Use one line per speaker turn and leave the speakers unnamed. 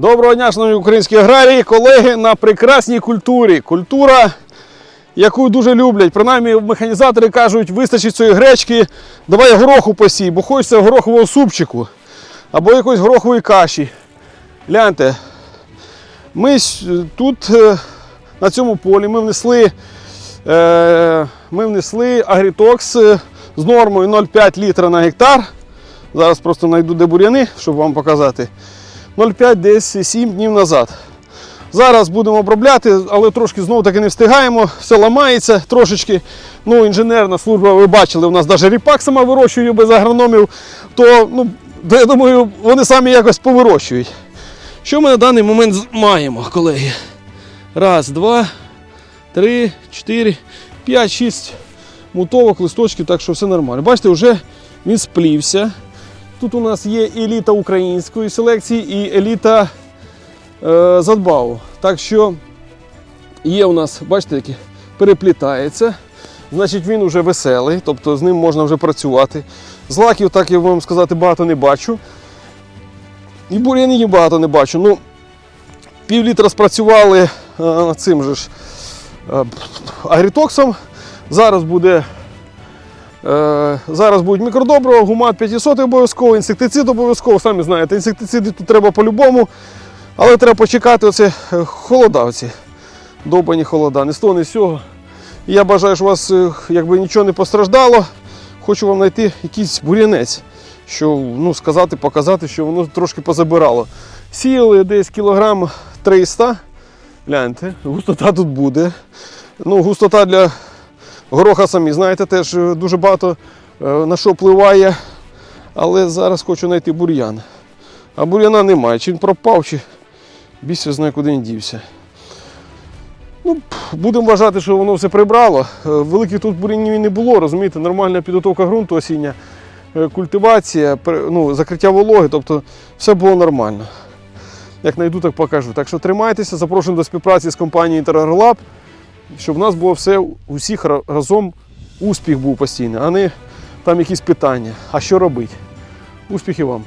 Доброго дня, шановні українські аграрії, колеги на прекрасній культурі. Культура, яку дуже люблять. Принаймні механізатори кажуть, вистачить цієї гречки, давай гороху посій, бо хочеться горохового супчику або якоїсь горохової каші. Гляньте, ми тут е, на цьому полі ми внесли, е, ми внесли агрітокс е, з нормою 0,5 літра на гектар. Зараз просто знайду де бур'яни, щоб вам показати. 0,5 десь 7 днів назад. Зараз будемо обробляти, але трошки знову таки не встигаємо, все ламається трошечки. Ну, інженерна служба, ви бачили, у нас навіть ріпак сама вирощує без агрономів, то ну, я думаю, вони самі якось повирощують. Що ми на даний момент маємо, колеги? Раз, два, три, чотири, п'ять, шість мутовок, листочків, так що все нормально. Бачите, вже він сплівся. Тут у нас є еліта української селекції і еліта е, задбаву. Так що є у нас, бачите, який переплітається. Значить, він вже веселий, тобто з ним можна вже працювати. Злаків, так я вам сказати, багато не бачу. І бур'янів багато не бачу. Ну, пів літра спрацювали е, цим же ж е, агрітоксом. Зараз буде зараз будуть мікродобрива, гумат 500 обов'язково, інсектицид обов'язково, самі знаєте, інсектициди тут треба по-любому, але треба почекати оце е, холода, оці довбані холода, не з того, цього. Я бажаю, щоб у вас е, якби нічого не постраждало. Хочу вам знайти якийсь бур'янець, що ну, сказати, показати, що воно трошки позабирало. Сіяли десь кілограм 300. Гляньте, густота тут буде. Ну, густота для Гороха самі знаєте, теж е, дуже багато е, на що впливає. Але зараз хочу знайти бур'ян. А бур'яна немає. Чи він пропав, чи більше знає, куди він дівся. Ну, будемо вважати, що воно все прибрало. Е, Великих тут бур'янів не було, розумієте, нормальна підготовка ґрунту осіння, культивація, ну, закриття вологи, тобто все було нормально. Як знайду, так покажу. Так що тримайтеся, запрошуємо до співпраці з компанією InterAgroLab щоб в нас було все усіх разом успіх був постійний, а не там якісь питання. А що робити? Успіхів вам!